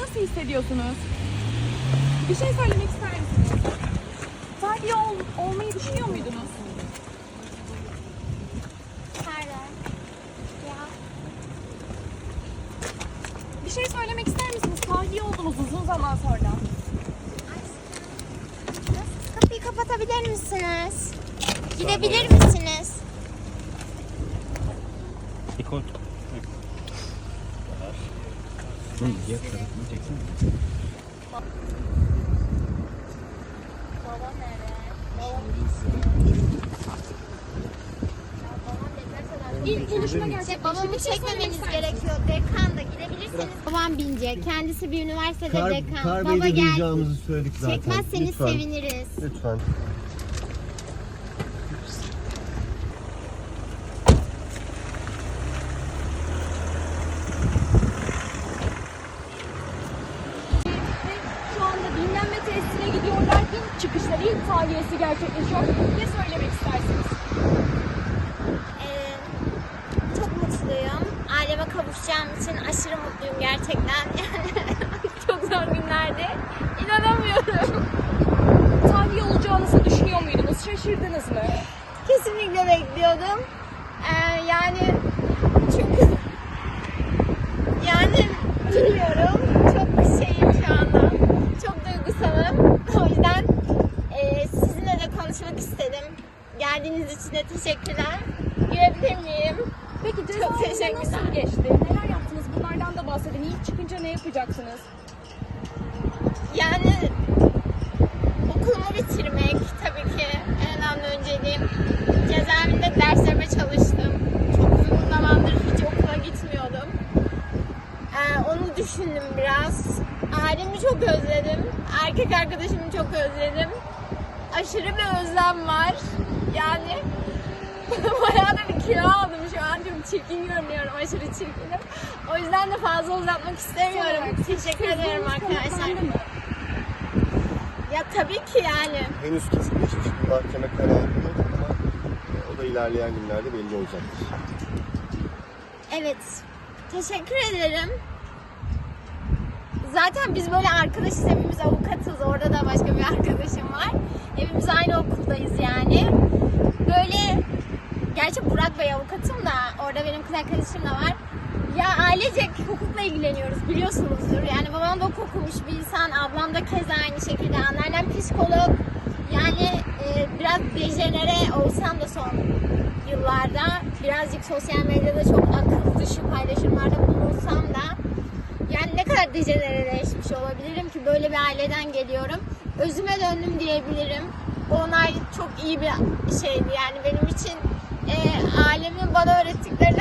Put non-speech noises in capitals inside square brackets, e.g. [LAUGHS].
Nasıl hissediyorsunuz? Bir şey söylemek ister misiniz? Tahliye ol, olmayı düşünüyor muydunuz? Bir şey söylemek ister misiniz? Tahliye oldunuz uzun zaman sonra. Kapıyı kapatabilir misiniz? Gidebilir misiniz? Nikol. Bunu diğer tarafını çeksene. Baba nerede? İlk buluşma İşte gerçekleşti. babamı Bir çekmemeniz gerekiyor. Dekanda gidebilirsiniz. Babam binecek. Kendisi bir üniversitede Kar, dekan. Kar Baba Bey'de gel. duyacağımızı söyledik zaten. Çekmezseniz Lütfen. seviniriz. Lütfen. Çıkışta ilk tahliyesi gerçekleşiyor. Ne söylemek istersiniz? Ee, çok mutluyum. Aileme kavuşacağım için aşırı mutluyum gerçekten. [LAUGHS] çok zor günlerdi. İnanamıyorum. Tahliye olacağınızı düşünüyor muydunuz? Şaşırdınız mı? Kesinlikle bekliyordum. Ee, yani çünkü [LAUGHS] yani bilmiyorum. Çok şeyim şu anda. Çok duygusalım. O yüzden e, sizinle de konuşmak istedim. Geldiğiniz için de teşekkürler. Görebilir miyim? Peki Çok cezaevinde nasıl geçti? Neler yaptınız? Bunlardan da bahsedin. İlk çıkınca ne yapacaksınız? Yani okulumu bitirmek tabii ki en önemli önceliğim. Cezaevinde derslerime çalıştım. Çok uzun zamandır hiç okula gitmiyordum. Ee, onu düşündüm biraz. Ailemi çok özledim. Erkek arkadaşımı çok özledim. Aşırı bir özlem var. Yani [LAUGHS] bayağı da bir kilo aldım şu an. Çok çirkin görünüyorum. Aşırı çirkinim. O yüzden de fazla uzatmak istemiyorum. Teşekkür ederim arkadaşlar. Ya tabii ki yani. Henüz kesinleşmiş bir mahkeme kararı yok ama e, o da ilerleyen günlerde belli olacaktır. Evet. Teşekkür ederim. Zaten biz böyle arkadaşız. Hepimiz avukatız. Orada da başka bir arkadaşım var. Hepimiz aynı okuldayız yani. Böyle Gerçi Burak Bey avukatım da orada benim kız arkadaşım da var. Ya ailecek hukukla ilgileniyoruz biliyorsunuzdur. Yani babam da hukuk okumuş bir insan, ablam da keza aynı şekilde. Anneannem psikolog. Yani e, biraz dejenere olsam da son yıllarda birazcık sosyal medyada çok akıl dışı paylaşımlarda bulunsam da yani ne kadar dejenereleşmiş olabilirim ki böyle bir aileden geliyorum. Özüme döndüm diyebilirim. Onay çok iyi bir şeydi yani benim için. E, ailemin bana öğrettiklerini